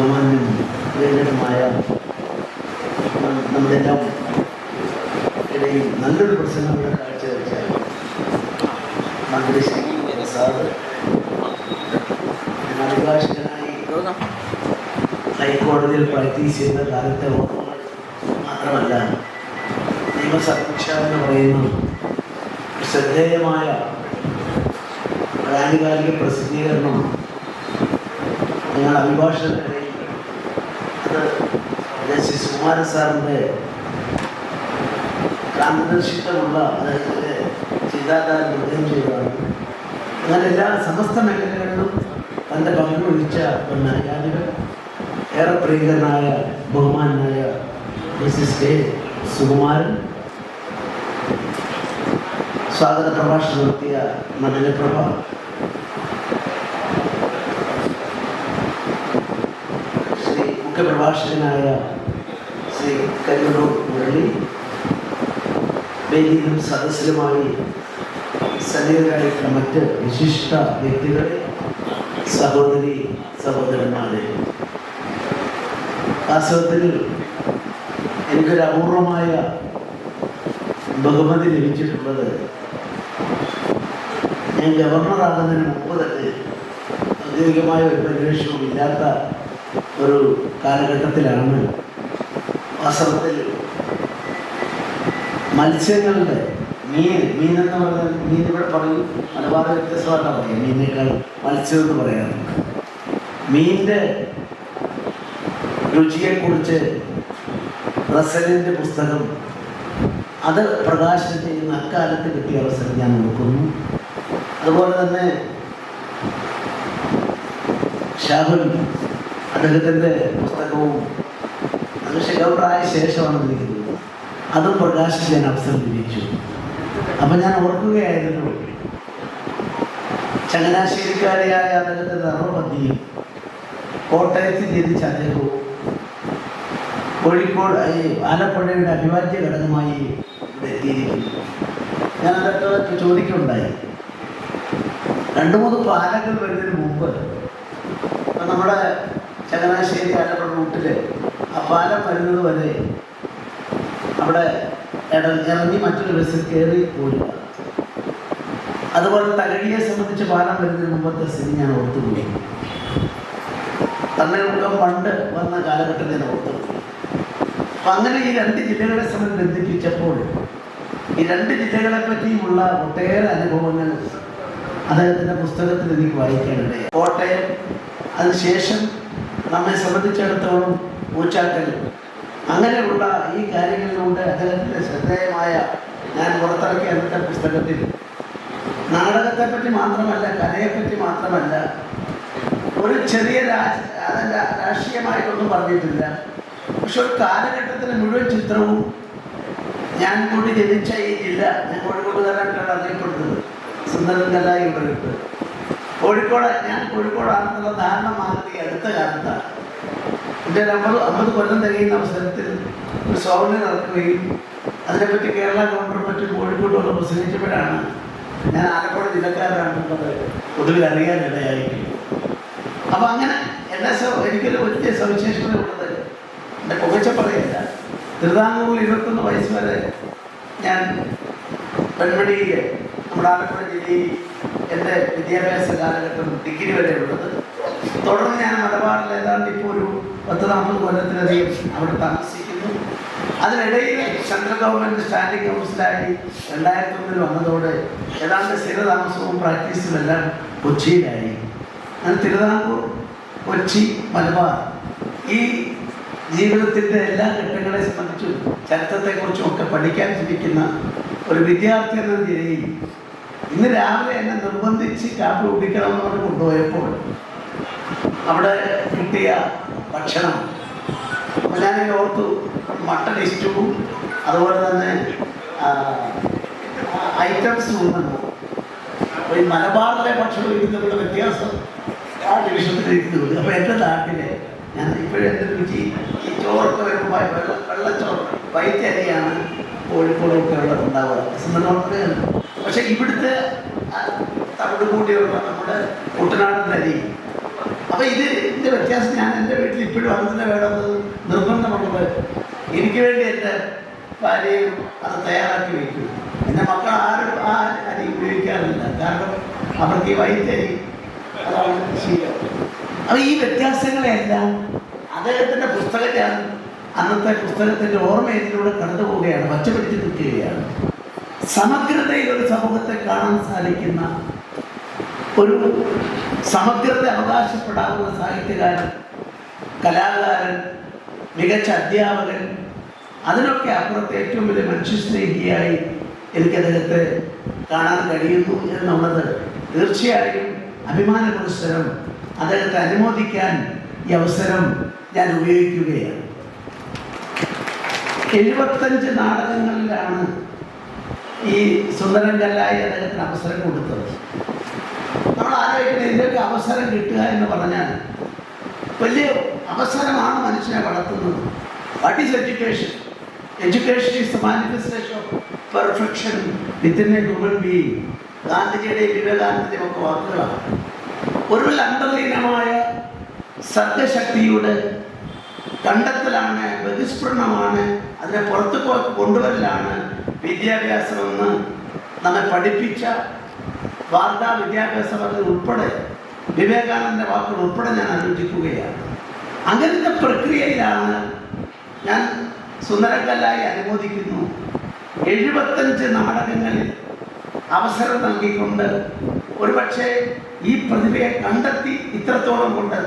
ബഹുമാനും പ്രിയങ്കരമായ നമ്മളെല്ലാം ഇടയിൽ നല്ലൊരു പ്രസംഗം ഇവിടെ കാഴ്ചവെച്ച മന്ത്രി ശ്രീ പ്രസാദ് അഭിഭാഷകനായി ഹൈക്കോടതിയിൽ പ്രാക്ടീസ് ചെയ്ത കാലത്തെ ഓർമ്മകൾ മാത്രമല്ല നിയമസമീക്ഷ എന്ന് പറയുന്ന ശ്രദ്ധേയമായ ആനുകാലിക പ്രസിദ്ധീകരണം ഞങ്ങൾ ജസ്റ്റിസ് കുമാരൻ സാറിന്റെ ക്രാന്തദർശിത്വമുള്ള അദ്ദേഹത്തിന്റെ ചിന്താധാര നിർദ്ദയം ചെയ്തതാണ്. അങ്ങനെ എല്ലാ സമസ്ത മേഖലകളിലും തന്റെ പങ്കുവഹിച്ച ഒരു നൈകാലികൻ ഏറെ പ്രിയങ്കരനായ ബഹുമാനായ മിസിസ് കെ സുകുമാരൻ. സ്വാഗത പ്രഭാഷണം നടത്തിയ മദനപ്രഭ ശ്രീ മുഖ്യപ്രഭാഷകനായ ശ്രീ കരിമണൂർ മുരളി. വേദിയിലും സദസ്സിലുമായി സന്നിഹിതരായിട്ടുള്ള മറ്റ് വിശിഷ്ട വ്യക്തികളെ സഹോദരി സഹോദരന്മാരെ. വാസ്തവത്തിൽ എനിക്കൊരു അപൂർവമായ ബഹുമതി ലഭിച്ചിട്ടുള്ളത് ഞാൻ ഗവർണറാകുന്നതിന് മുമ്പ് തന്നെ ഔദ്യോഗികമായ ഒരു പരിവേഷവും ഇല്ലാത്ത ഒരു കാലഘട്ടത്തിലാണ് വാസ്തവത്തിൽ മത്സ്യങ്ങളുടെ മീൻ മീൻ എന്ന് പറഞ്ഞാൽ മീൻ ഇവിടെ പറയും. അനുപാത വ്യത്യസ്തമായിട്ടാണ് പറയും. മീനേക്കാൾ മത്സ്യം എന്ന് പറയാറ്. മീനിന്റെ രുചിയെക്കുറിച്ച് റസലിന്റെ പുസ്തകം അത് പ്രകാശനം ചെയ്യുന്ന അക്കാലത്ത് കിട്ടിയ അവസരം ഞാൻ നോക്കുന്നു അതുപോലെ തന്നെ ഷാഹുൽ അദ്ദേഹത്തിന്റെ പുസ്തകവും അത് ശിവപ്രായ ശേഷമാണ് ഇരിക്കുന്നത് അതും പ്രകാശിക്കാൻ അവസരം ലഭിച്ചു. അപ്പം ഞാൻ ഓർക്കുകയായിരുന്നു ചങ്ങനാശ്ശേരിക്കാരിയായ അദ്ദേഹത്തെ ധർമ്മപത്നിയും കോട്ടയത്ത് ജനിച്ച അദ്ദേഹവും കോഴിക്കോട് ആലപ്പുഴയുടെ അഭിവാജ്യ ഘടകമായി എത്തിയിരിക്കുന്നു. ഞാൻ അതൊക്കെ ചോദിക്കുണ്ടായി രണ്ട് മൂന്ന് പാലങ്ങൾ വരുന്നതിന് മുമ്പ് നമ്മുടെ ചങ്ങനാശ്ശേരി ആലപ്പുഴ റൂട്ടിൽ ആ പാലം വരുന്നത് വരെ അവിടെ ഇട ഇറങ്ങി മറ്റൊരു ബസ്സിൽ കയറി പോരുക. അതുപോലെ തകഴിയെ സംബന്ധിച്ച് പാലം വരുന്നതിന് മുമ്പത്തെ സ്ഥിതി ഞാൻ ഓർത്തുപോയി തണ്ണീർമുഖം പണ്ട് വന്ന കാലഘട്ടത്തിൽ ഞാൻ ഓർത്തുപോയി അങ്ങനെ ഈ രണ്ട് ജില്ലകളെ സംബന്ധിച്ച് ബന്ധിപ്പിച്ചപ്പോൾ ഈ രണ്ട് ജില്ലകളെ പറ്റിയുമുള്ള ഒട്ടേറെ അനുഭവങ്ങൾ അദ്ദേഹത്തിന്റെ പുസ്തകത്തിൽ എനിക്ക് വായിക്കാനുണ്ട് കോട്ടയം അതിനുശേഷം നമ്മെ സംബന്ധിച്ചിടത്തോളം ഊച്ചാക്കൽ അങ്ങനെയുള്ള ഈ കാര്യങ്ങളിലൂടെ അദ്ദേഹത്തിന്റെ ശ്രദ്ധേയമായ ഞാൻ പുറത്തിറക്കിയ അന്നത്തെ പുസ്തകത്തിൽ. നാടകത്തെപ്പറ്റി മാത്രമല്ല കലയെപ്പറ്റി മാത്രമല്ല ഒരു ചെറിയ രാജ അതല്ല രാഷ്ട്രീയമായിട്ടൊന്നും പറഞ്ഞിട്ടില്ല. പക്ഷെ ഒരു കാലഘട്ടത്തിന് മുഴുവൻ ചിത്രവും ഞാൻ കൂടി ജനിച്ച ഈ ജില്ല ഞാൻ കോഴിക്കോട്ടുകാരായിട്ടാണ് അറിയപ്പെടുന്നത്. സുന്ദരങ്കലായി കലായിയുടെ കോഴിക്കോട് ഞാൻ കോഴിക്കോടാണെന്നുള്ള ധാരണ മാറി അടുത്ത കാലത്താണ്. ഒരു അമ്പത് അമ്പത് കൊല്ലം തികയുന്ന അവസരത്തിൽ ഒരു സൗകര്യം നടക്കുകയും അതിനെപ്പറ്റി കേരള ഗവൺമെന്റ് കോഴിക്കോട്ടൊക്കെ പ്രസംഗിച്ചപ്പോഴാണ് ഞാൻ ആലപ്പുഴ ജില്ലക്കാരാണെന്നുള്ളത് പൊതുവിൽ അറിയാനിടയായിരിക്കും അപ്പം അങ്ങനെ സ- എനിക്കൊരു വലിയ സവിശേഷത ഉള്ളത് എന്റെ പുകച്ച പറയല്ല തിരുവിതാംകൂറിൽ ഇരുപത്തൊന്ന് വയസ്സ് വരെ ഞാൻ പെൺമണിയിൽ നമ്മുടെ ആലപ്പുഴ ജില്ലയിൽ എന്റെ വിദ്യാഭ്യാസ കാലഘട്ടം ഡിഗ്രി വരെ ഉള്ളത് തുടർന്ന് ഞാൻ മലബാറിൽ ഏതാണ്ട് ഇപ്പോൾ ഒരു പത്ത് നാൽപ്പത് കൊല്ലത്തിലധികം അവിടെ താമസിക്കുന്നു. അതിനിടയിൽ സെൻട്രൽ ഗവൺമെന്റ് സ്റ്റാൻഡിംഗ് കൗൺസിലായി രണ്ടായിരത്തി ഒന്നിൽ വന്നതോടെ ഏതാണ്ട് സ്ഥിരതാമസവും പ്രാക്ടീസും എല്ലാം കൊച്ചിയിലായി. ഞാൻ തിരുവിതാംകൂർ കൊച്ചി മലബാർ ഈ ജീവിതത്തിന്റെ എല്ലാ ഘട്ടങ്ങളെ സംബന്ധിച്ചും ചരിത്രത്തെക്കുറിച്ചും ഒക്കെ പഠിക്കാൻ ശ്രമിക്കുന്ന ഒരു വിദ്യാർത്ഥി എന്ന നിലയിൽ ഇന്ന് രാവിലെ എന്നെ നിർബന്ധിച്ച് കാപ്പി കുടിക്കണമെന്ന് പറഞ്ഞ് കൊണ്ടുപോയപ്പോൾ അവിടെ കിട്ടിയ ഭക്ഷണം. അപ്പം ഞാനിങ്ങനെ ഓർത്തു മട്ടൺ ഇഷ്ടവും അതുപോലെ തന്നെ ഐറ്റംസ് ഉണ്ടെന്ന്. ഈ മലബാറിലെ ഭക്ഷണം ഇരുന്നുള്ള വ്യത്യാസം ആ ഡിവിഷനിൽ ഇരിക്കുന്നത് അപ്പോൾ എന്റെ നാട്ടിലെ ഞാൻ ഇപ്പോഴും എന്റെ രുചി ഈ ചോറൊക്കെ വരുമ്പോൾ വെള്ള വെള്ളച്ചോറ് വൈറ്റരിയാണ് കോഴിക്കോടൊക്കെ അവിടെ ഉണ്ടാവുക. സുന്ദരമൊക്കെ പക്ഷേ ഇവിടുത്തെ തമിഴ് തവിട് കൂടിയുള്ള നമ്മുടെ കുട്ടനാടൻ അരി അപ്പം ഇത് ഇതിന്റെ വ്യത്യാസം ഞാൻ എന്റെ വീട്ടിൽ ഇപ്പോഴും അത് തന്നെ വേണമെന്ന് നിർബന്ധമുള്ളത് എനിക്ക് വേണ്ടി എന്റെ ഭാര്യയും അത് തയ്യാറാക്കി വയ്ക്കും എന്റെ മക്കൾ ആരും ആ അരി ഉപയോഗിക്കാറില്ല. കാരണം അവർക്ക് ഈ വൈദ്യരി അതാണ് ശീലം. അപ്പൊ ഈ വ്യത്യാസങ്ങളെല്ലാം അദ്ദേഹത്തിന്റെ പുസ്തകം ഞാൻ അന്നത്തെ പുസ്തകത്തിന്റെ ഓർമ്മ ഇതിലൂടെ കടന്നു പോവുകയാണ് പച്ചപിടിച്ച് നിൽക്കുകയാണ്. സമഗ്രതയിൽ ഒരു സമൂഹത്തെ കാണാൻ സാധിക്കുന്ന ഒരു സമഗ്രത അവകാശപ്പെടാവുന്ന സാഹിത്യകാരൻ കലാകാരൻ മികച്ച അധ്യാപകൻ അതിനൊക്കെ അപ്പുറത്ത് ഏറ്റവും വലിയ മനുഷ്യസ്നേഹിയായി എനിക്ക് അദ്ദേഹത്തെ കാണാൻ കഴിയുന്നു എന്നുള്ളത് തീർച്ചയായും അഭിമാന പുരസ്സരം അദ്ദേഹത്തെ അനുമോദിക്കാൻ ഈ അവസരം ഞാൻ ഉപയോഗിക്കുകയാണ്. എഴുപത്തഞ്ച് നാടകങ്ങളിലാണ് ഈ സുന്ദരൻ കല്ലായി അദ്ദേഹത്തിന് അവസരം കൊടുത്തത്. നമ്മൾ എന്തൊക്കെ അവസരം കിട്ടുക എന്ന് പറഞ്ഞാൽ വലിയ അവസരമാണ് മനുഷ്യനെ വളർത്തുന്നത്. What is education education is the manifestation of perfection within a human being ഗാന്ധിജിയുടെയും വിവേകാനന്ദന്റെയും ഒക്കെ വാക്കുകളാണ് ഒരു അന്തർലീനമായ സർഗശക്തിയുടെ കണ്ടെത്തലാണ് ബഹിസ്ഫുരണമാണ് അതിനെ പുറത്ത് കൊണ്ടുവരലാണ് വിദ്യാഭ്യാസമെന്ന് നമ്മെ പഠിപ്പിച്ച വാർത്താ വിദ്യാഭ്യാസ പദ്ധതി ഉൾപ്പെടെ വിവേകാനന്ദ വാക്കുകൾ ഉൾപ്പെടെ ഞാൻ ആലോചിക്കുകയാണ്. അങ്ങനത്തെ പ്രക്രിയയിലാണ് ഞാൻ സുന്ദരക്കല്ലായി അനുമോദിക്കുന്നു. എഴുപത്തഞ്ച് നാടകങ്ങളിൽ അവസരം നൽകിക്കൊണ്ട് ഒരുപക്ഷെ ഈ പ്രതിഭയെ കണ്ടെത്തി ഇത്രത്തോളം കൊണ്ട്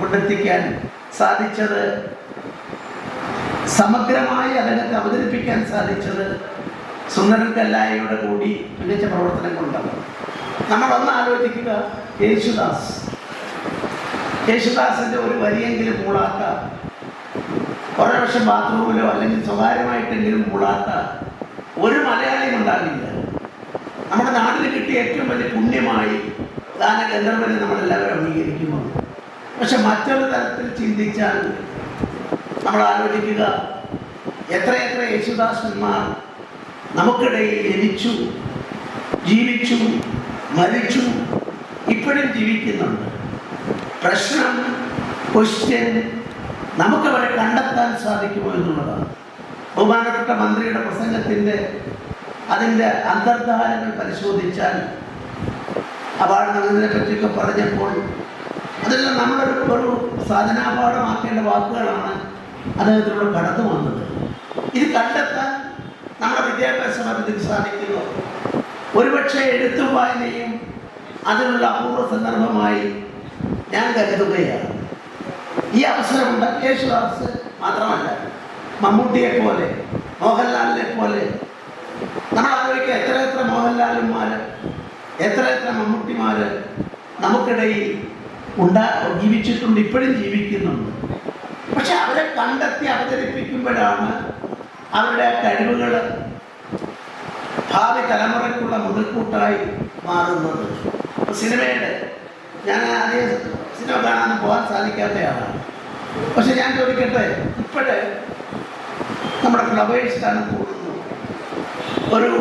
കൊണ്ടെത്തിക്കാൻ സാധിച്ചത് സമഗ്രമായി അദ്ദേഹത്തെ അവതരിപ്പിക്കാൻ സാധിച്ചത് സുന്ദരൻ കല്ലായയുടെ കൂടി മികച്ച പ്രവർത്തനം കൊണ്ടാണ്. നമ്മൾ ഒന്ന് ആലോചിക്കുക. യേശുദാസ്. യേശുദാസിന്റെ ഒരു വരിയെങ്കിലും മൂളാത്ത ഒരു വർഷം ബാത്റൂമിലോ അല്ലെങ്കിൽ സ്വകാര്യമായിട്ടെങ്കിലും മൂളാത്ത ഒരു മലയാളിയും ഉണ്ടാകില്ല നമ്മുടെ നാട്ടിൽ കിട്ടിയ ഏറ്റവും വലിയ പുണ്യമായി ദാനകേന്ദ്രമെന്ന് നമ്മളെല്ലാവരും അംഗീകരിക്കുന്നു. പക്ഷെ മറ്റൊരു തരത്തിൽ ചിന്തിച്ചാൽ നമ്മൾ ആലോചിക്കുക എത്രയെത്ര യേശുദാസന്മാർ നമുക്കിടയിൽ ജനിച്ചു ജീവിച്ചു മരിച്ചു. ഇപ്പോഴും ജീവിക്കുന്നുണ്ട്. പ്രശ്നം ക്വസ്റ്റ്യൻ നമുക്കവരെ കണ്ടെത്താൻ സാധിക്കുമോ എന്നുള്ളതാണ്. ബഹുമാനപ്പെട്ട മന്ത്രിയുടെ പ്രസംഗത്തിന്റെ അതിന്റെ അന്തർധാരങ്ങൾ പരിശോധിച്ചാൽ നൽകുന്നതിനെ പറ്റിയൊക്കെ പറഞ്ഞപ്പോൾ അതെല്ലാം നമ്മളൊരു ഒരു സാധനാപാഠമാക്കേണ്ട വാക്കുകളാണ് അദ്ദേഹത്തിലൂടെ കടന്നു വന്നത്. ഇത് കണ്ടെത്താൻ നമ്മുടെ വിദ്യാഭ്യാസ പദ്ധതിക്ക് സാധിക്കുന്നു ഒരുപക്ഷെ എഴുത്തും വായനയും അതിനുള്ള അപൂർവ സന്ദർഭമായി ഞാൻ കരുതുകയാണ്. ഈ അവസരമുണ്ട്. യേശുദാസ് മാത്രമല്ല മമ്മൂട്ടിയെ പോലെ മോഹൻലാലിനെ പോലെ. നമ്മൾ ആലോചിക്കുക എത്ര എത്ര മോഹൻലാലുമാർ എത്ര എത്ര മമ്മൂട്ടിമാർ നമുക്കിടയിൽ ഉണ്ടാ ജീവിച്ചിട്ടുണ്ട് ഇപ്പോഴും ജീവിക്കുന്നുണ്ട്. പക്ഷെ അവരെ കണ്ടെത്തി അവതരിപ്പിക്കുമ്പോഴാണ് അവരുടെ കഴിവുകൾ ഭാവി തലമുറയ്ക്കുള്ള മുതൽക്കൂട്ടായി മാറുന്നത് സിനിമയുടെ ഞാൻ ആദ്യം സിനിമ കാണാൻ പോകാൻ സാധിക്കാത്തയാളാണ് പക്ഷെ ഞാൻ ചോദിക്കട്ടെ ഇപ്പോഴേ നമ്മുടെ ഫ്ലവേഴ്സിലാണ് കൂടുന്നു ഒരു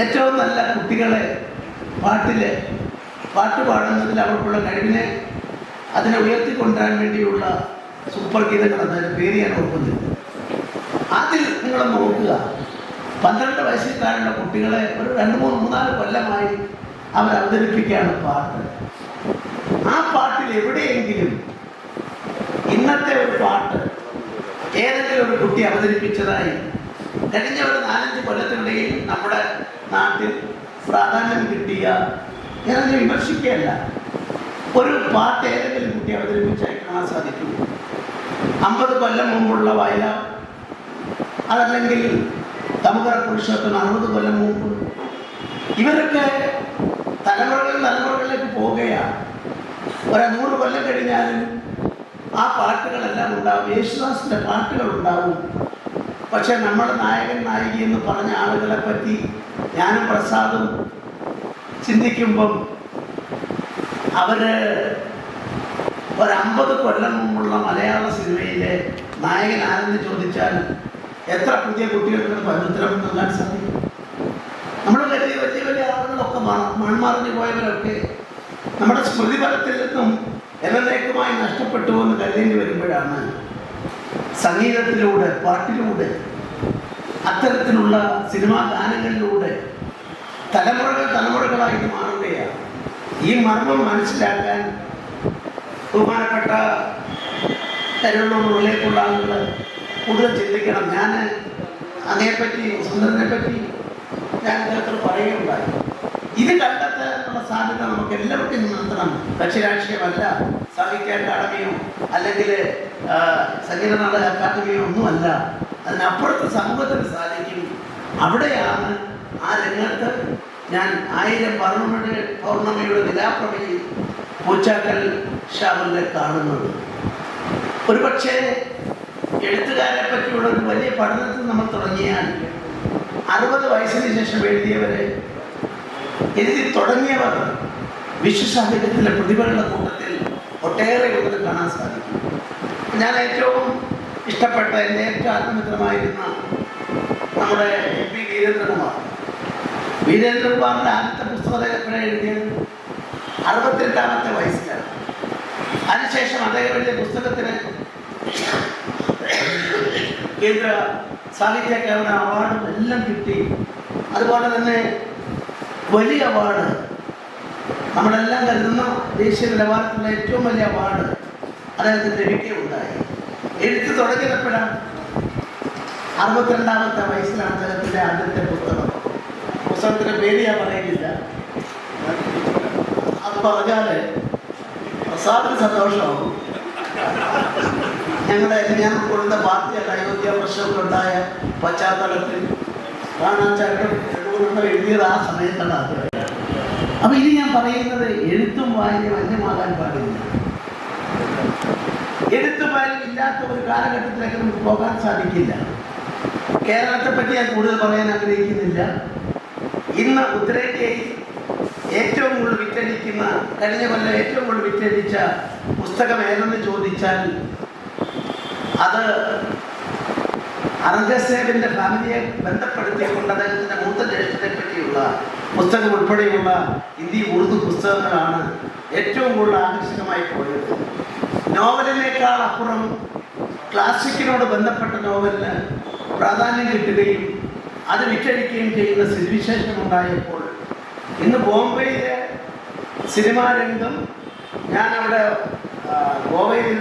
ഏറ്റവും നല്ല കുട്ടികളെ പാട്ടിൽ പാട്ട് പാടുന്നതിൽ അവർക്കുള്ള കഴിവിനെ അതിനെ ഉയർത്തിക്കൊണ്ടുവരാൻ വേണ്ടിയുള്ള സൂപ്പർ ഗീതങ്ങൾ അതിന്റെ പേര് ഞാൻ ഓർക്കുന്നില്ല. അതിൽ നിങ്ങൾ നോക്കുക. പന്ത്രണ്ട് വയസ്സിൽ താഴെയുള്ള കുട്ടികളെ ഒരു രണ്ട് മൂന്ന് മൂന്നാൽ കൊല്ലമായി അവർ അവതരിപ്പിക്കുകയാണ് പാട്ട്. ആ പാട്ടിൽ എവിടെയെങ്കിലും ഇന്നത്തെ ഒരു പാട്ട് ഏതെങ്കിലും ഒരു കുട്ടി അവതരിപ്പിച്ചതായി കഴിഞ്ഞ ഒരു നാലഞ്ച് കൊല്ലത്തിനിടയിൽ നമ്മുടെ നാട്ടിൽ പ്രാധാന്യം കിട്ടിയ ഞാനത് വിമർശിക്കുകയല്ല. ഒരു പാട്ട് ഏതെങ്കിലും കുട്ടി അവതരിപ്പിച്ചായി കാണാൻ സാധിക്കും. അമ്പത് കൊല്ലം മുമ്പുള്ള വയല അതല്ലെങ്കിൽ തമുകര പുരുഷോത്തം അറുപത് കൊല്ലം മുമ്പ് ഇവരൊക്കെ തലമുറകളിൽ തലമുറകളിലേക്ക് പോവുകയാണ്. ഒരു നൂറ് കൊല്ലം കഴിഞ്ഞാലും ആ പാട്ടുകളെല്ലാം ഉണ്ടാവും യേശുദാസിന്റെ പാട്ടുകൾ ഉണ്ടാവും. പക്ഷെ നമ്മുടെ നായകൻ നായിക എന്ന് പറഞ്ഞ ആളുകളെ പറ്റി ഞാനും പ്രസാദും ചിന്തിക്കുമ്പം അവർ ഒരമ്പത് കൊല്ലം മുമ്പുള്ള മലയാള സിനിമയിലെ നായകൻ ആരെന്ന് ചോദിച്ചാൽ എത്ര പുതിയ കുട്ടികൾക്ക് പവിത്രം നൽകാൻ സാധിക്കും? നമ്മൾ കരുതിയ വലിയ വലിയ ആളുകളൊക്കെ മൺമാറിഞ്ഞു പോയവരൊക്കെ നമ്മുടെ സ്മൃതിപരത്തിൽ നിന്നും എന്നേക്കുമായി നഷ്ടപ്പെട്ടു എന്ന് കരുതേണ്ടി വരുമ്പോഴാണ് സംഗീതത്തിലൂടെ പാട്ടിലൂടെ അത്തരത്തിലുള്ള സിനിമാ ഗാനങ്ങളിലൂടെ തലമുറകൾ തലമുറകളായി മാറുകയാണ്. ഈ മർമ്മം മനസ്സിലാക്കാൻ ബഹുമാനപ്പെട്ട കരുണുള്ളിലേക്കുള്ള ആളുകൾ കൂടുതൽ ചിന്തിക്കണം. ഞാൻ അതേപ്പറ്റി സുന്ദരനെ പറ്റി ഞാൻ ഇത്തരത്തിൽ പറയുകയുണ്ടായി. ഇത് കണ്ടെത്താനുള്ള സാധ്യത നമുക്ക് എല്ലാവർക്കും നിർത്തണം കക്ഷിരാഷ്ട്രീയമല്ല സാഹിത്യ അക്കാദമിയോ അല്ലെങ്കിൽ സംഗീത നാടക അക്കാദമിയോ ഒന്നുമല്ല. അതിനപ്പുറത്ത് സമൂഹത്തിന് സാധിക്കും. അവിടെയാണ് ആ രംഗത്ത് ഞാൻ ആയിരം പൗർണമിയുടെ പൗർണമിയുടെ നിലാപ്രമയിൽ പൂച്ചാക്കൽ ഷാവലിനെ കാണുന്നത്. ഒരുപക്ഷെ എഴുത്തുകാരെ പറ്റിയുള്ള ഒരു വലിയ പഠനത്തിൽ നമ്മൾ തുടങ്ങിയാൽ അറുപത് വയസ്സിന് ശേഷം എഴുതിയവരെ എഴുതി തുടങ്ങിയവർ വിശ്വസാഹിത്യത്തിലെ പ്രതിഭകളുടെ കൂട്ടത്തിൽ ഒട്ടേറെ ഉള്ളത് കാണാൻ സാധിക്കും. ഞാൻ ഏറ്റവും ഇഷ്ടപ്പെട്ട എന്റെ ഏറ്റവും ആത്മമിത്രമായിരുന്ന നമ്മുടെ എം പി വീരേന്ദ്രകുമാർ. വീരേന്ദ്രകുമാറിന്റെ ആദ്യത്തെ പുസ്തകം എപ്പോഴാണ് എഴുതിയത്? അറുപത്തിരണ്ടാമത്തെ വയസ്സിലാണ്. അതിനുശേഷം അദ്ദേഹം എഴുതിയ പുസ്തകത്തിന് കേന്ദ്ര സാഹിത്യ അക്കാദമി അവാർഡും എല്ലാം കിട്ടി. അതുപോലെ തന്നെ വലിയ അവാർഡ് നമ്മളെല്ലാം കരുതുന്ന ദേശീയ നിലവാരത്തിലുള്ള ഏറ്റവും വലിയ അവാർഡ് അദ്ദേഹത്തിന് ലഭിക്കുകയുണ്ടായി എഴുത്ത് തുടങ്ങിയപ്പോഴാണ് അറുപത്തിരണ്ടാമത്തെ വയസ്സിലാണ് അദ്ദേഹത്തിന്റെ ആദ്യത്തെ പുസ്തകം. പുസ്തകത്തിന്റെ പേര് ഞാൻ പറയുന്നില്ല. അത് പറഞ്ഞാൽ പ്രസാദിന് സന്തോഷമാകും ഞങ്ങളുടെ ഞാൻ കൊടുത്ത പാർട്ടിയല്ല അയോധ്യ പ്രശ്നമൊക്കെ ഉണ്ടായ പശ്ചാത്തലത്തിൽ കാണാൻ ചട്ടം എഴുതുകൊണ്ട് എഴുതിയത് ആ സമയത്താണ് അത് അപ്പൊ ഇനി ഞാൻ പറയുന്നത് എഴുത്തും വായനയും അന്യമാകാൻ പാടില്ല. എഴുത്തും വായന ഇല്ലാത്ത ഒരു കാലഘട്ടത്തിലേക്ക് നമുക്ക് പോകാൻ സാധിക്കില്ല. കേരളത്തെ പറ്റി ഞാൻ കൂടുതൽ പറയാൻ ആഗ്രഹിക്കുന്നില്ല. ഇന്ന് ഉത്തരേന്ത്യയിൽ ഏറ്റവും കൂടുതൽ വിറ്റഴിക്കുന്ന കഴിഞ്ഞ കൊല്ലം ഏറ്റവും കൂടുതൽ വിറ്റഴിച്ച പുസ്തകം ഏതെന്ന് ചോദിച്ചാൽ അത് അനന്തസേബിന്റെ ഫാമിലിയെ ബന്ധപ്പെടുത്തിക്കൊണ്ട് അദ്ദേഹത്തിന്റെ മൂത്ത ജ്യേഷ്ഠത്തെ പറ്റിയുള്ള പുസ്തകം ഉൾപ്പെടെയുള്ള ഹിന്ദി ഉറുദു പുസ്തകങ്ങളാണ് ഏറ്റവും കൂടുതൽ ആകർഷകമായി പോയത്. നോവലിനേക്കാൾ അപ്പുറം ക്ലാസിക്കിനോട് ബന്ധപ്പെട്ട നോവലിന് പ്രാധാന്യം കിട്ടുകയും അത് വിറ്റഴിക്കുകയും ചെയ്യുന്ന സ്ഥിതിവിശേഷം ഉണ്ടായപ്പോൾ ഇന്ന് ബോംബെയിലെ സിനിമാ രംഗം ഞാൻ അവിടെ ഗോവയിൽ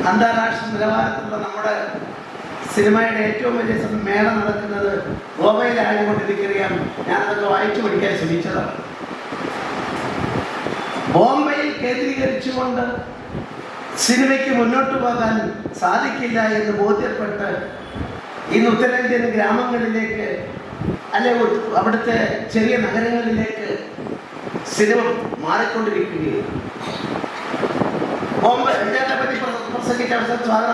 അന്താരാഷ്ട്ര നിലവാരത്തിലുള്ള നമ്മുടെ സിനിമയുടെ ഏറ്റവും വലിയ മേള നടക്കുന്നത് ഗോവയിലായതുകൊണ്ടിരിക്കുകയാണ് ഞാനതൊക്കെ വായിച്ചു പഠിക്കാൻ ശ്രമിച്ചതാണ്. ബോംബെയിൽ കേന്ദ്രീകരിച്ചുകൊണ്ട് സിനിമയ്ക്ക് മുന്നോട്ട് പോകാൻ സാധിക്കില്ല എന്ന് ബോധ്യപ്പെട്ട് ഇന്ന് ഉത്തരേന്ത്യൻ ഗ്രാമങ്ങളിലേക്ക് അല്ലെ അവിടുത്തെ ചെറിയ നഗരങ്ങളിലേക്ക് സിനിമ മാറിക്കൊണ്ടിരിക്കുകയാണ്. ബോംബെ പ്ര- പ്രസംഗിച്ച അവസരം സ്വാഗത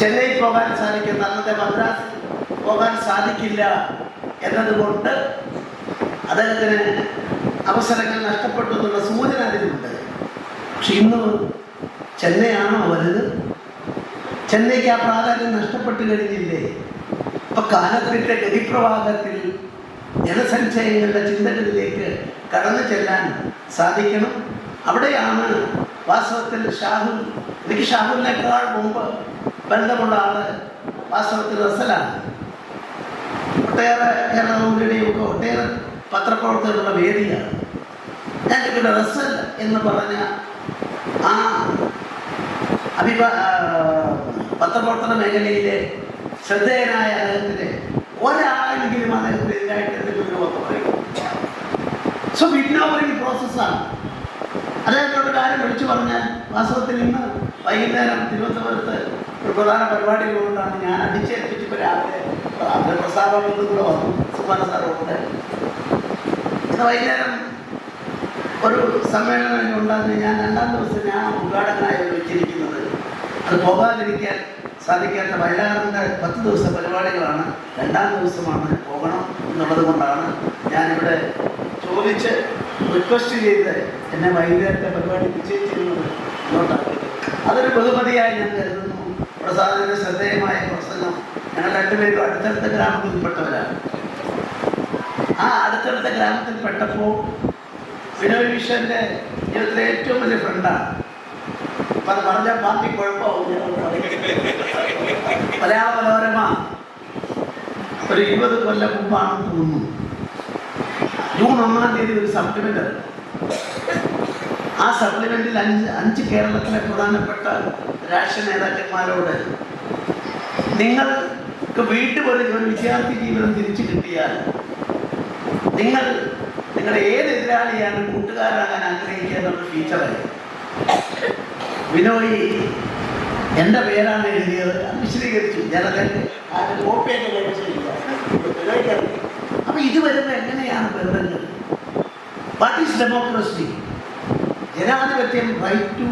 ചെന്നൈ പോകാൻ സാധിക്കുന്ന അന്നത്തെ മദ്രാസിൽ പോകാൻ സാധിക്കില്ല എന്നതുകൊണ്ട് അദ്ദേഹത്തിന് അവസരങ്ങൾ നഷ്ടപ്പെട്ടു എന്നുള്ള സൂചന അതിലുണ്ട്. പക്ഷെ ഇന്ന് ചെന്നൈയാണോ വലുത്? ചെന്നൈക്ക് ആ പ്രാധാന്യം നഷ്ടപ്പെട്ടു കഴിഞ്ഞില്ലേ? ഇപ്പൊ കാലത്തിന്റെ ഗതിപ്രവാഹത്തിൽ ജനസഞ്ചയങ്ങളുടെ ചിന്തകളിലേക്ക് കടന്നു ചെല്ലാൻ സാധിക്കണം. അവിടെയാണ് വാസ്തവത്തിൽ ഷാഹുൽ എനിക്ക് ഷാഹുലിനേക്കാൾ മുമ്പ് ബന്ധമുള്ള ആൾ വാസ്തവത്തിൽ റസലാണ്. ഒട്ടേറെ കേരള ഒക്കെ ഒട്ടേറെ പത്രപ്രവർത്തകരുടെ വേദിയാണ്. ഞാൻ ഇവിടെ റസൽ എന്ന് പറഞ്ഞ ആ അഭിഭാ പത്രപ്രവർത്തന മേഖലയിലെ ശ്രദ്ധേയനായ അദ്ദേഹത്തിന്റെ ഒരാളെങ്കിലും അദ്ദേഹത്തിന് എതിരായിട്ട് എന്തെങ്കിലും ഒക്കെ പറയും സോ വിന്നോവറിംഗ് പ്രോസസ്സാണ് അദ്ദേഹത്തോട് കാര്യം വിളിച്ചു പറഞ്ഞാൽ വാസ്തവത്തിൽ ഇന്ന് വൈകുന്നേരം തിരുവനന്തപുരത്ത് ഒരു പ്രധാന പരിപാടികളുകൊണ്ടാണ് ഞാൻ അടിച്ചേൽപ്പിച്ച് ഇപ്പോൾ രാവിലെ അതിന്റെ പ്രസ്താവനകളിൽ കൂടെ വന്നു. സുമാന സാറുണ്ട് ഇന്ന് വൈകുന്നേരം ഒരു സമ്മേളനം ഉണ്ടാകുന്ന ഞാൻ രണ്ടാം ദിവസം ഞാൻ ഉദ്ഘാടകനായി വെച്ചിരിക്കുന്നത്. അത് പോകാതിരിക്കാൻ സാധിക്കാത്ത വയലാറിന്റെ പത്ത് ദിവസ പരിപാടികളാണ്. രണ്ടാം ദിവസമാണ് പോകണം എന്നുള്ളത് കൊണ്ടാണ് ഞാനിവിടെ ചോദിച്ച് റിക്വസ്റ്റ് ചെയ്ത് എന്നെ വൈകുന്നേരത്തെ പരിപാടി നിശ്ചയിച്ചിരുന്നത് അതുകൊണ്ടാണ് അതൊരു ബഹുമതിയായി ഞാൻ കരുതുന്നു. പ്രസാദിന്റെ ശ്രദ്ധേയമായ പ്രസംഗം. ഞങ്ങൾ രണ്ടുപേരും അടുത്തടുത്ത ഗ്രാമത്തിൽപ്പെട്ടവരാണ് ആ അടുത്തടുത്ത ഗ്രാമത്തിൽ പെട്ടപ്പോൾ ബിനോയ് വിശ്വന്റെ ജീവിതത്തിലെ ഏറ്റവും വലിയ ഫ്രണ്ടാണ് അപ്പൊ അത് പറഞ്ഞ പാർട്ടി കുഴപ്പമാവും. മലയാള മനോരമ ഒരു ഇരുപത് കൊല്ലം മുമ്പാണെന്ന് തോന്നുന്നു. ജൂൺ ഒന്നാം തീയതി ഒരു സപ്ലിമെന്റ് ആ സപ്ലിമെന്റിൽ അഞ്ച് അഞ്ച് കേരളത്തിലെ പ്രധാനപ്പെട്ട രാഷ്ട്രീയ നേതാക്കന്മാരോട് നിങ്ങൾക്ക് വീട്ടു ഒരു ഒരു വിദ്യാർത്ഥി ജീവിതം തിരിച്ചു കിട്ടിയാൽ നിങ്ങൾ നിങ്ങളുടെ ഏത് എതിരാളിയാണ് കൂട്ടുകാരാകാൻ ആഗ്രഹിക്കുക എന്നുള്ള ഫീച്ചറായി വിനോയി എന്റെ പേരാണ് എഴുതിയത്. വിശദീകരിച്ചു. ഞാനതിന്റെ കോപ്പിയൊക്കെ ലഭിച്ചില്ല അപ്പൊ ഇത് വരുമ്പോൾ എങ്ങനെയാണ് ബന്ധങ്ങൾ വാട്ട് ഈസ് ഡെമോക്രസി ജനാധിപത്യം റൈറ്റ് ടു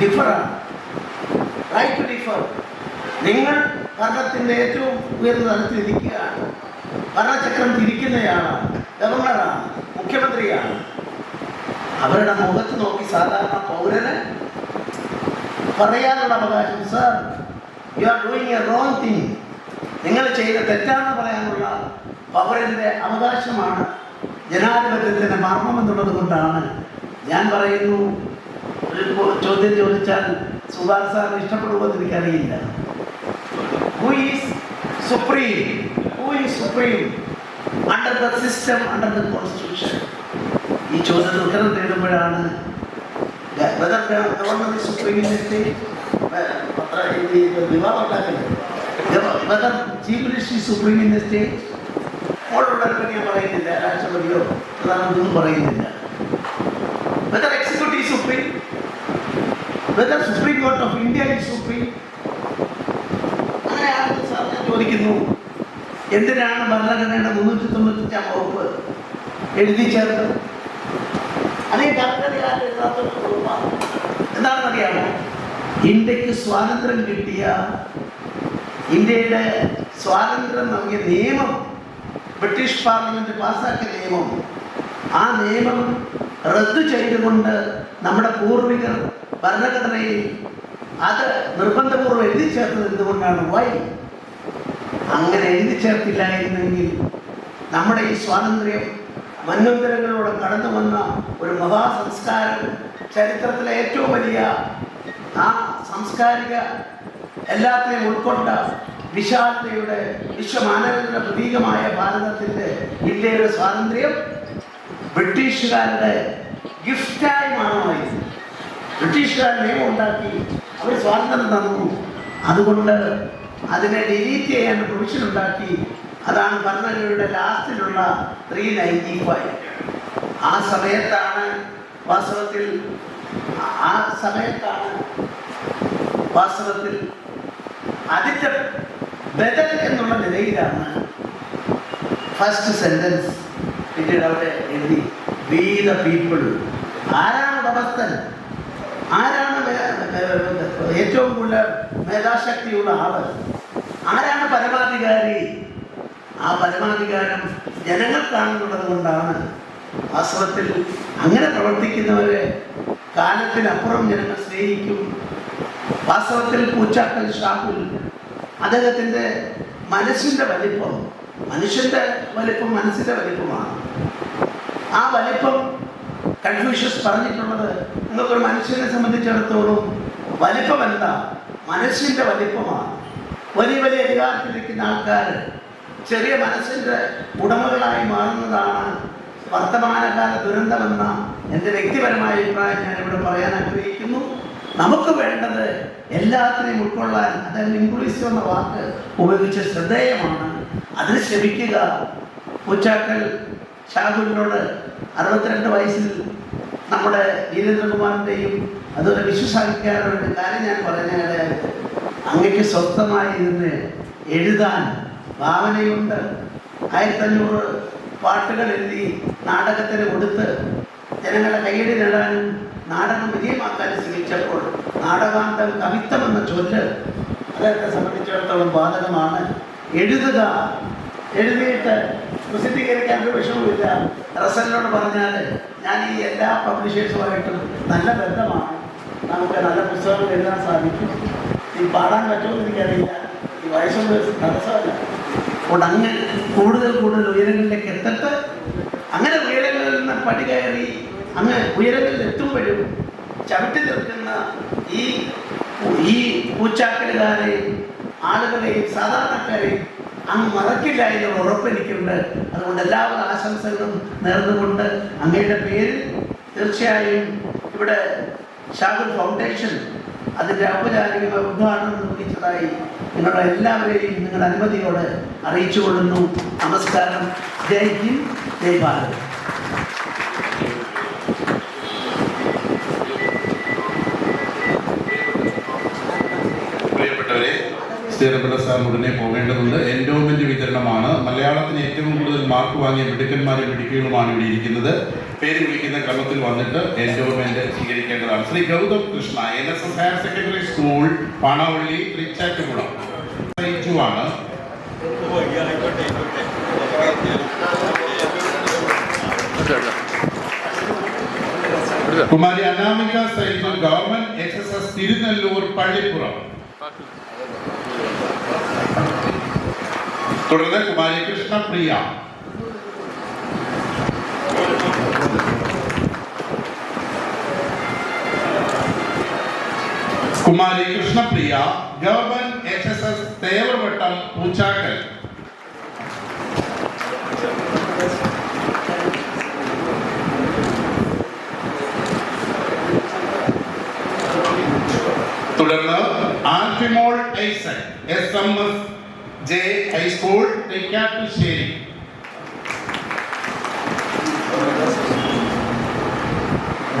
ഡിഫർ ആണ്. റൈറ്റ് ടു ഡിഫർ നിങ്ങൾ ഭരണത്തിന്റെ ഏറ്റവും ഉയർന്ന തലത്തിൽ ഇരിക്കുകയാണ്. ഭരണചക്രം തിരിക്കുന്നയാളാണ് ഗവർണറാണ് മുഖ്യമന്ത്രിയാണ്. അവരുടെ മുഖത്ത് നോക്കി സാധാരണ പൗരന് പറയാനുള്ള അവകാശം sir you are doing a wrong thing നിങ്ങൾ ചെയ്ത തെറ്റാണെന്ന് പറയാനുള്ള പൗരന്റെ അവകാശമാണ് ജനാധിപത്യത്തിന്റെ മർമ്മം എന്നുള്ളത് കൊണ്ടാണ് ഞാൻ പറയുന്നു. ഒരു ചോദ്യം ചോദിച്ചാൽ സുഭാഷ് സാറിന് ഇഷ്ടപ്പെടുമെന്ന് എനിക്കറിയില്ല. Who supreme who is supreme under the ഈ ചോദ്യത്തിന് ഉത്തരം തേടുമ്പോഴാണ് whether government supreme in state വിവാദം ഉണ്ടാക്കരുത് whether chief minister supreme in state മോളുള്ളവർക്ക് ഞാൻ പറയുന്നില്ല. രാഷ്ട്രപതിയോ പ്രധാനമന്ത്രിയോ പറയുന്നില്ല. Whether executive supreme whether supreme court of India supreme ചോദിക്കുന്നു. എന്തിനാണ് ഭരണഘടനയുടെ മുന്നൂറ്റി തൊണ്ണൂറ്റഞ്ചാം വകുപ്പ് എഴുതി ചേർത്തത്? അല്ലെങ്കിൽ എഴുതാത്തൊരു എന്താണെന്നറിയാമോ? ഇന്ത്യയ്ക്ക് സ്വാതന്ത്ര്യം കിട്ടിയ ഇന്ത്യയുടെ സ്വാതന്ത്ര്യം നൽകിയ നിയമം ബ്രിട്ടീഷ് പാർലമെന്റ് പാസാക്കിയ നിയമം ആ നിയമം റദ്ദു ചെയ്തുകൊണ്ട് നമ്മുടെ പൂർവികർ ഭരണഘടനയിൽ അത് നിർബന്ധപൂർവം എഴുതി ചേർത്തത് എന്തുകൊണ്ടാണ്? വൈ അങ്ങനെ എഴുതി ചേർത്തില്ലായിരുന്നെങ്കിൽ നമ്മുടെ ഈ സ്വാതന്ത്ര്യം മന്വന്തരങ്ങളിലൂടെ കടന്നു വന്ന ഒരു മഹാസംസ്കാരം ചരിത്രത്തിലെ ഏറ്റവും വലിയ ആ സാംസ്കാരിക എല്ലാത്തിനെയും ഉൾക്കൊണ്ട വിശാലതയുടെ വിശ്വമാനവിന്റെ പ്രതീകമായ ഭാരതത്തിന്റെ ഇന്ത്യയുടെ സ്വാതന്ത്ര്യം ബ്രിട്ടീഷുകാരുടെ ഗിഫ്റ്റായി മാറുമായിരുന്നു ബ്രിട്ടീഷുകാർ നിയമം ഉണ്ടാക്കി അവർ സ്വാതന്ത്ര്യം തന്നു. അതുകൊണ്ട് അതിനെ ഡിലീറ്റ് ചെയ്യാൻ പ്രൊവിഷൻ ഉണ്ടാക്കി. അതാണ് ഭരണഘടനയുടെ ലാസ്റ്റിലുള്ള ത്രീ നയന്റി ഫൈവ് ആ സമയത്താണ് വാസ്തവത്തിൽ ആ സമയത്താണ് വാസ്തവത്തിൽ അതിന്റെ ബദൽ എന്നുള്ള നിലയിലാണ് ഫസ്റ്റ് സെന്റൻസ് പിന്നീട് അവിടെ എഴുതി ബി ദ പീപ്പിൾ ആരാണ് ഉടമസ്ഥൻ ആരാണ് ഏറ്റവും കൂടുതൽ മേധാശക്തിയുള്ള ആൾ? ആരാണ് പരമാധികാരി? ആ പരമാധികാരം ജനങ്ങൾക്കാണെന്നുള്ളത് കൊണ്ടാണ് വാസ്തവത്തിൽ അങ്ങനെ പ്രവർത്തിക്കുന്നവരെ കാലത്തിനപ്പുറം ജനങ്ങൾ സ്നേഹിക്കും. വാസ്തവത്തിൽ പൂച്ചാക്കൽ ഷാഹുൽ അദ്ദേഹത്തിന്റെ മനസ്സിന്റെ വലിപ്പം മനുഷ്യന്റെ വലിപ്പം മനസ്സിന്റെ വലിപ്പമാണ്. ആ വലിപ്പം കൺഫ്യൂഷ്യസ് പറഞ്ഞിട്ടുള്ളത് നിങ്ങൾക്ക് ഒരു മനുഷ്യനെ സംബന്ധിച്ചിടത്തോളം വലിപ്പം എന്താ? മനസ്സിന്റെ വലിപ്പമാണ്. വലിയ വലിയ അധികാരത്തിലിരിക്കുന്ന ആൾക്കാർ ചെറിയ മനസ്സിന്റെ ഉടമകളായി മാറുന്നതാണ് വർത്തമാനകാല ദുരന്തമെന്ന എന്റെ വ്യക്തിപരമായ അഭിപ്രായം ഞാനിവിടെ പറയാൻ ആഗ്രഹിക്കുന്നു. നമുക്ക് വേണ്ടത് എല്ലാത്തിനെയും ഉൾക്കൊള്ളാൻ അതായത് ഇംഗ്ലീഷ് എന്ന വാക്ക് ഉപയോഗിച്ച ശ്രദ്ധേയമാണ്. അതിന് ശ്രമിക്കുക. പൂച്ചാക്കൽ ഷാഹുലിനോട് അറുപത്തിരണ്ട് വയസ്സിൽ നമ്മുടെ വീരേന്ദ്രകുമാറിന്റെയും അതുപോലെ വിശ്വസാഹിത്യകാരുടെ കാര്യം ഞാൻ പറഞ്ഞാൽ അങ്ങക്ക് സ്വന്തമായി ഇരുന്ന് എഴുതാൻ ഭാവനയുണ്ട്. ആയിരത്തഞ്ഞൂറ് പാട്ടുകൾ എഴുതി നാടകത്തിന് കൊടുത്ത് ജനങ്ങളെ കൈയടി നേടാനും നാടകം വിജയമാക്കാനും ശ്രമിച്ചപ്പോൾ നാടകാന്തം കവിത്വം എന്ന ചൊല്ല് അദ്ദേഹത്തെ സംബന്ധിച്ചിടത്തോളം ബാധകമാണ്. എഴുതുക. എഴുതിയിട്ട് പ്രസിദ്ധീകരിക്കാൻ ഒരു വിഷമമില്ല റസലിനോട് പറഞ്ഞാൽ ഞാൻ ഈ എല്ലാ പബ്ലിഷേഴ്സുമായിട്ടും നല്ല ബന്ധമാണ്. നമുക്ക് നല്ല പുസ്തകങ്ങൾ എഴുതാൻ സാധിക്കും. ഈ പാടാൻ പറ്റുമെന്ന് എനിക്കറിയില്ല. ഈ വയസ്സൊന്നും ഒരു തടസ്സമല്ല. അതുകൊണ്ട് അങ്ങനെ കൂടുതൽ കൂടുതൽ ഉയരങ്ങളിലേക്ക് എത്തട്ടെ. അങ്ങനെ ഉയരങ്ങളിൽ നിന്ന് പടി കയറി അങ്ങ് ഉയരത്തിൽ എത്തുമ്പോഴും ചവിട്ടി നിൽക്കുന്ന ഈ ഈ പൂച്ചാക്കലുകാരെയും ആളുകളെയും സാധാരണക്കാരെയും അങ്ങ് മറക്കില്ല എന്നൊരു ഉറപ്പെനിക്കുണ്ട് അതുകൊണ്ട് എല്ലാവിധ ആശംസകളും നേർന്നുകൊണ്ട് അങ്ങയുടെ പേരിൽ തീർച്ചയായും ഇവിടെ ഷാഗുൽ ഫൗണ്ടേഷൻ അതിന്റെ ഔപചാരിക ഉദ്ഘാടനം നിർവഹിച്ചതായി നിങ്ങളുടെ എല്ലാവരെയും നിങ്ങളുടെ അനുമതിയോട് അറിയിച്ചു കൊള്ളുന്നു നമസ്കാരം. ജയ് ഹിന്ദ് ജയ് ഭാരത്. സ്ഥിരപ്പെട്ട സാർ ഉടനെ പോകേണ്ടതുണ്ട്. എൻഡോമെന്റ് വിതരണമാണ്. മലയാളത്തിന് ഏറ്റവും കൂടുതൽ മാർക്ക് വാങ്ങിയ മിടുക്കന്മാരും മിടുക്കികളുമാണ് ഇവിടെ ഇരിക്കുന്നത്. പേര് വിളിക്കുന്ന ക്രമത്തിൽ വന്നിട്ട് endowment സ്വീകരിക്കേണ്ടതാണ്. Shri Gautham Krishna N S S higher secondary school Panavally Thrichattukulam ആണ്. Kumari Anamika Saiju government S S S Thirunellur Pallippuram. തുടർന്ന് Kumari Krishnapriya Kumari Krishnapriya government H S S Thevarvattom Poochakkal. തുടർന്ന് Alphimol Aisen S M S J high school Thaikattussery.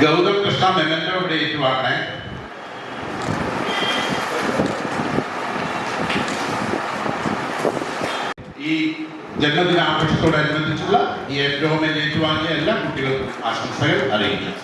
Gautham Krishna memento ഇവിടെ ഏറ്റുവാങ്ങണേ ഈ ജന്മദിനാഘോഷത്തോടനുബന്ധിച്ചുള്ള ഈ ഏറ്റവും ഏറ്റുവാങ്ങിയ എല്ലാ കുട്ടികൾക്കും ആശംസകൾ അറിയിക്കുന്നു.